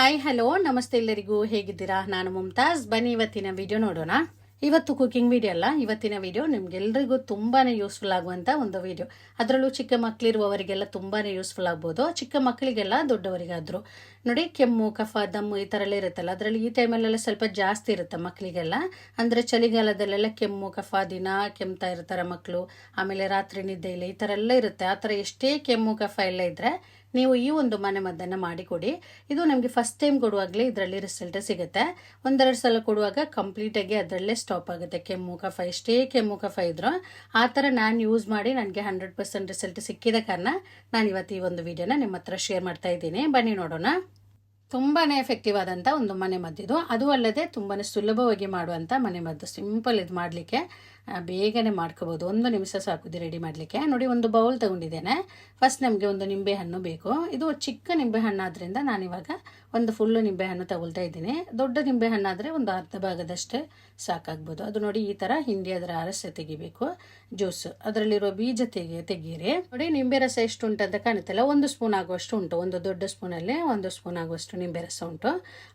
Hi hello ನಮಸ್ತೆ ಎಲ್ಲರಿಗೂ. ಹೇಗಿದ್ದೀರಾ? ನಾನು ಮುಮ್ತಾಜ್. ಬನ್ನಿ ಇವತ್ತಿನ ವಿಡಿಯೋ ನೋಡೋಣ. ಇವತ್ತು ಕುಕಿಂಗ್ ವಿಡಿಯೋ ಅಲ್ಲ, ಇವತ್ತಿನ ವಿಡಿಯೋ ನಿಮ್ಗೆಲ್ರಿಗೂ ತುಂಬಾ ಯೂಸ್ಫುಲ್ ಆಗುವಂಥ ಒಂದು ವಿಡಿಯೋ ಅದರಲ್ಲೂ ಚಿಕ್ಕ ಮಕ್ಕಳಿರುವವರಿಗೆಲ್ಲ ತುಂಬಾ ಯೂಸ್ಫುಲ್ ಆಗ್ಬೋದು. ಚಿಕ್ಕ ಮಕ್ಕಳಿಗೆಲ್ಲ ದೊಡ್ಡವರಿಗಾದರೂ. ನೋಡಿ, ಕೆಮ್ಮು, ಕಫ, ದಮ್ಮು ಈ ಥರ ಎಲ್ಲ ಇರುತ್ತಲ್ಲ, ಅದರಲ್ಲಿ ಈ ಟೈಮಲ್ಲೆಲ್ಲ ಸ್ವಲ್ಪ ಜಾಸ್ತಿ ಇರುತ್ತೆ ಮಕ್ಕಳಿಗೆಲ್ಲ ಅಂದರೆ ಚಳಿಗಾಲದಲ್ಲೆಲ್ಲ ಕೆಮ್ಮು, ಕಫ, ದಿನ ಕೆಮ್ತಾ ಇರ್ತಾರೆ ಮಕ್ಕಳು ಆಮೇಲೆ ರಾತ್ರಿ ನಿದ್ದೆ ಇಲ್ಲ, ಈ ಥರ ಎಲ್ಲ ಇರುತ್ತೆ. ಆ ಥರ ಎಷ್ಟೇ ಕೆಮ್ಮು, ಕಫ ಎಲ್ಲ ಇದ್ದರೆ ನೀವು ಈ ಒಂದು ಮನೆ ಮದ್ದನ್ನು ಮಾಡಿಕೊಡಿ. ಇದು ನಮಗೆ ಫಸ್ಟ್ ಟೈಮ್ ಕೊಡುವಾಗಲೇ ಇದರಲ್ಲಿ ರಿಸಲ್ಟ್ ಸಿಗುತ್ತೆ. ಒಂದೆರಡು ಸಲ ಕೊಡುವಾಗ ಕಂಪ್ಲೀಟಾಗಿ ಅದರಲ್ಲೇ ಸ್ಟಾಪ್ ಆಗುತ್ತೆ. ಕೆಮ್ಮು, ಕಫ, ಎಷ್ಟೇ ಕೆಮ್ಮು, ಕಫ ಇದ್ರು ಆ ಥರ ನಾನು ಯೂಸ್ ಮಾಡಿ ನನಗೆ ಹಂಡ್ರೆಡ್ ಪರ್ಸೆಂಟ್ ರಿಸಲ್ಟ್ ಸಿಕ್ಕಿದ ಕಾರಣ ನಾನು ಇವತ್ತು ಈ ಒಂದು ವಿಡಿಯೋನ ನಿಮ್ಮ ಹತ್ರ ಶೇರ್ ಮಾಡ್ತಾ ಇದ್ದೀನಿ. ಬನ್ನಿ ನೋಡೋಣ. ತುಂಬಾ ಎಫೆಕ್ಟಿವ್ ಆದಂಥ ಒಂದು ಮನೆ ಮದ್ದಿದು ಅದು ಅಲ್ಲದೆ ತುಂಬಾ ಸುಲಭವಾಗಿ ಮಾಡುವಂಥ ಮನೆ ಮದ್ದು. ಸಿಂಪಲ್ ಇದು ಮಾಡಲಿಕ್ಕೆ ಬೇಗನೆ ಮಾಡ್ಕೋಬೋದು. ಒಂದು ನಿಮಿಷ ಸಾಕುದು ರೆಡಿ ಮಾಡಲಿಕ್ಕೆ. ನೋಡಿ, ಒಂದು ಬೌಲ್ ತಗೊಂಡಿದ್ದೇನೆ. ಫಸ್ಟ್ ನಮಗೆ ಒಂದು ನಿಂಬೆಹಣ್ಣು ಬೇಕು. ಇದು ಚಿಕ್ಕ ನಿಂಬೆಹಣ್ಣು ಆದ್ದರಿಂದ ನಾನಿವಾಗ ಒಂದು ಫುಲ್ಲು ನಿಂಬೆಹಣ್ಣು ತಗೊಳ್ತಾ ಇದ್ದೀನಿ. ದೊಡ್ಡ ನಿಂಬೆಹಣ್ಣಾದರೆ ಒಂದು ಅರ್ಧ ಭಾಗದಷ್ಟೇ ಸಾಕಾಗ್ಬೋದು. ಅದು ನೋಡಿ, ಈ ಥರ ಹಿಂಡಿ ಅದರ ಅರಸ ತೆಗಿಬೇಕು. ಜ್ಯೂಸ್ ಅದರಲ್ಲಿರೋ ಬೀಜ ತೆಗಿ, ತೆಗೀರಿ. ನೋಡಿ, ನಿಂಬೆ ರಸ ಎಷ್ಟು ಉಂಟು ಅಂತ ಕಾಣುತ್ತಲ್ಲ ಒಂದು ಸ್ಪೂನ್ ಆಗುವಷ್ಟು ಉಂಟು. ಒಂದು ದೊಡ್ಡ ಸ್ಪೂನಲ್ಲಿ ಒಂದು ಸ್ಪೂನ್ ಆಗುವಷ್ಟು ನಿಂಬೆ ರಸ ಉಂಟು.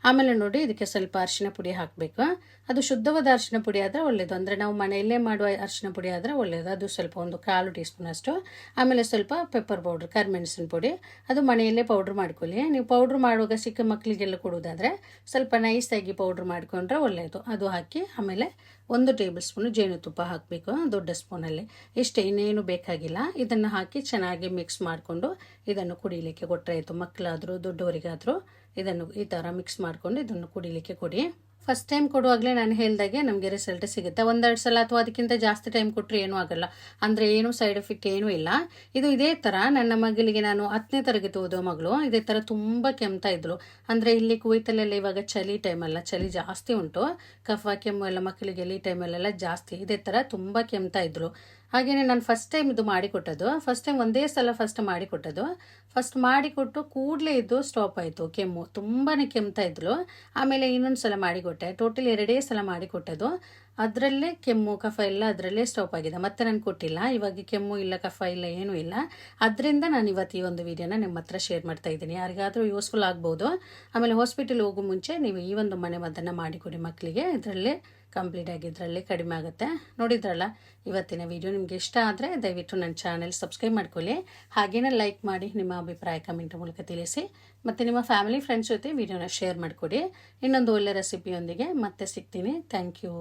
ಆಮೇಲೆ ನೋಡಿ ಇದಕ್ಕೆ ಸ್ವಲ್ಪ ಅರಿಶಿನ ಪುಡಿ ಹಾಕಬೇಕು. ಅದು ಶುದ್ಧವಾದ ಅರಿಶಿನ ಪುಡಿ ಆದರೆ ಒಳ್ಳೆಯದು ಅಂದರೆ ನಾವು ಮನೆಯಲ್ಲೇ ಮಾಡುವ ಅರಿಶಿನ ಪುಡಿ ಆದರೆ ಒಳ್ಳೆಯದು ಅದು ಸ್ವಲ್ಪ ಒಂದು ಕಾಲು ಟೀ ಸ್ಪೂನ್ ಅಷ್ಟು. ಆಮೇಲೆ ಸ್ವಲ್ಪ ಪೆಪ್ಪರ್ ಪೌಡ್ರ್ ಕರಿಮೆಣಸಿನ ಪುಡಿ. ಅದು ಮನೆಯಲ್ಲೇ ಪೌಡ್ರ್ ಮಾಡ್ಕೊಳ್ಳಿ. ನೀವು ಪೌಡ್ರ್ ಮಾಡುವಾಗ ಚಿಕ್ಕ ಮಕ್ಕಳಿಗೆಲ್ಲ ಕೊಡುವುದಾದರೆ ಸ್ವಲ್ಪ ನೈಸಾಗಿ ಪೌಡ್ರ್ ಮಾಡಿಕೊಂಡ್ರೆ ಒಳ್ಳೆಯದು ಅದು ಹಾಕಿ ಆಮೇಲೆ ಒಂದು ಟೇಬಲ್ ಸ್ಪೂನು ಜೇನುತುಪ್ಪ ಹಾಕಬೇಕು. ದೊಡ್ಡ ಸ್ಪೂನಲ್ಲಿ ಇಷ್ಟೇ, ಇನ್ನೇನು ಬೇಕಾಗಿಲ್ಲ. ಇದನ್ನು ಹಾಕಿ ಚೆನ್ನಾಗಿ ಮಿಕ್ಸ್ ಮಾಡಿಕೊಂಡು ಇದನ್ನು ಕುಡಿಲಿಕ್ಕೆ ಕೊಟ್ಟರೆ ಆಯಿತು. ಮಕ್ಕಳಾದರೂ ದೊಡ್ಡವರಿಗಾದರೂ ಇದನ್ನು ಈ ಥರ ಮಿಕ್ಸ್ ಮಾಡಿಕೊಂಡು ಇದನ್ನು ಕುಡಿಲಿಕ್ಕೆ ಕೊಡಿ. ಫಸ್ಟ್ ಟೈಮ್ ಕೊಡುವಾಗಲೇ ನಾನು ಹೇಳಿದಾಗೆ ನಮಗೆ ರಿಸಲ್ಟ್ ಸಿಗುತ್ತೆ. ಒಂದೆರಡು ಸಲ ಅಥವಾ ಅದಕ್ಕಿಂತ ಜಾಸ್ತಿ ಟೈಮ್ ಕೊಟ್ಟರೆ ಏನೂ ಆಗಲ್ಲ. ಅಂದರೆ ಏನು ಸೈಡ್ ಎಫೆಕ್ಟ್ ಏನೂ ಇಲ್ಲ. ಇದು ಇದೇ ಥರ ನನ್ನ ಮಗಳಿಗೆ ನಾನು ಹತ್ತನೇ ತರಗತಿ ಓದೋ ಮಗಳು. ಇದೇ ಥರ ತುಂಬ ಕೆಮ್ತಾ ಇದ್ಳು ಅಂದರೆ ಇಲ್ಲಿ ಕುವೈತಲ್ಲೆಲ್ಲ ಇವಾಗ ಚಳಿ ಟೈಮಲ್ಲ ಚಳಿ ಜಾಸ್ತಿ ಉಂಟು. ಕಫ, ಕೆಮ್ಮು ಎಲ್ಲ ಮಕ್ಕಳಿಗೆ ಈ ಟೈಮಲ್ಲೆಲ್ಲ ಜಾಸ್ತಿ. ಇದೇ ಥರ ತುಂಬ ಕೆಮ್ತಾ ಹಾಗೆಯೇ ನಾನು ಫಸ್ಟ್ ಟೈಮ್ ಇದು ಮಾಡಿಕೊಟ್ಟದು ಫಸ್ಟ್ ಟೈಮ್ ಒಂದೇ ಸಲ ಫಸ್ಟ್ ಮಾಡಿಕೊಟ್ಟದು ಫಸ್ಟ್ ಮಾಡಿಕೊಟ್ಟು ಕೂಡಲೇ ಇದು ಸ್ಟಾಪ್ ಆಯಿತು. ಕೆಮ್ಮು. ತುಂಬಾ ಕೆಮ್ತಾ ಇದ್ಲು. ಆಮೇಲೆ ಇನ್ನೊಂದು ಸಲ ಮಾಡಿಕೊಟ್ಟೆ. ಟೋಟಲ್ ಎರಡೇ ಸಲ ಮಾಡಿಕೊಟ್ಟದು ಅದರಲ್ಲೇ ಕೆಮ್ಮು, ಕಫ ಎಲ್ಲ ಅದರಲ್ಲೇ ಸ್ಟಾಪ್ ಆಗಿದೆ. ಮತ್ತೆ ನಾನು ಕೊಟ್ಟಿಲ್ಲ. ಇವಾಗ ಕೆಮ್ಮು ಇಲ್ಲ, ಕಫ ಇಲ್ಲ, ಏನೂ ಇಲ್ಲ. ಅದರಿಂದ ನಾನು ಇವತ್ತು ಈ ಒಂದು ವಿಡಿಯೋನ ನಿಮ್ಮ ಹತ್ರ ಶೇರ್ ಮಾಡ್ತಾ ಇದ್ದೀನಿ. ಯಾರಿಗಾದರೂ ಯೂಸ್ಫುಲ್ ಆಗ್ಬೋದು. ಆಮೇಲೆ ಹಾಸ್ಪಿಟಲ್ ಹೋಗೋ ಮುಂಚೆ ನೀವು ಈ ಒಂದು ಮನೆ ಮದ್ದನ್ನು ಮಾಡಿಕೊಡಿ ಮಕ್ಕಳಿಗೆ ಇದರಲ್ಲೇ ಕಂಪ್ಲೀಟ್ ಆಗಿದ್ರಲ್ಲಿ ಕಡಿಮೆ ಆಗುತ್ತೆ. ನೋಡಿದ್ರಲ್ಲ, ಇವತ್ತಿನ ವಿಡಿಯೋ ನಿಮಗೆ ಇಷ್ಟ ಆದರೆ ದಯವಿಟ್ಟು ನನ್ನ ಚಾನೆಲ್ ಸಬ್ಸ್ಕ್ರೈಬ್ ಮಾಡ್ಕೊಳ್ಳಿ. ಹಾಗೇನೇ ಲೈಕ್ ಮಾಡಿ, ನಿಮ್ಮ ಅಭಿಪ್ರಾಯ ಕಮೆಂಟ್ ಮೂಲಕ ತಿಳಿಸಿ. ಮತ್ತು ನಿಮ್ಮ ಫ್ಯಾಮಿಲಿ ಫ್ರೆಂಡ್ಸ್ ಜೊತೆ ವಿಡಿಯೋನ ಶೇರ್ ಮಾಡಿಕೊಡಿ. ಇನ್ನೊಂದು ಒಳ್ಳೆ ರೆಸಿಪಿಯೊಂದಿಗೆ ಮತ್ತೆ ಸಿಗ್ತೀನಿ. Thank you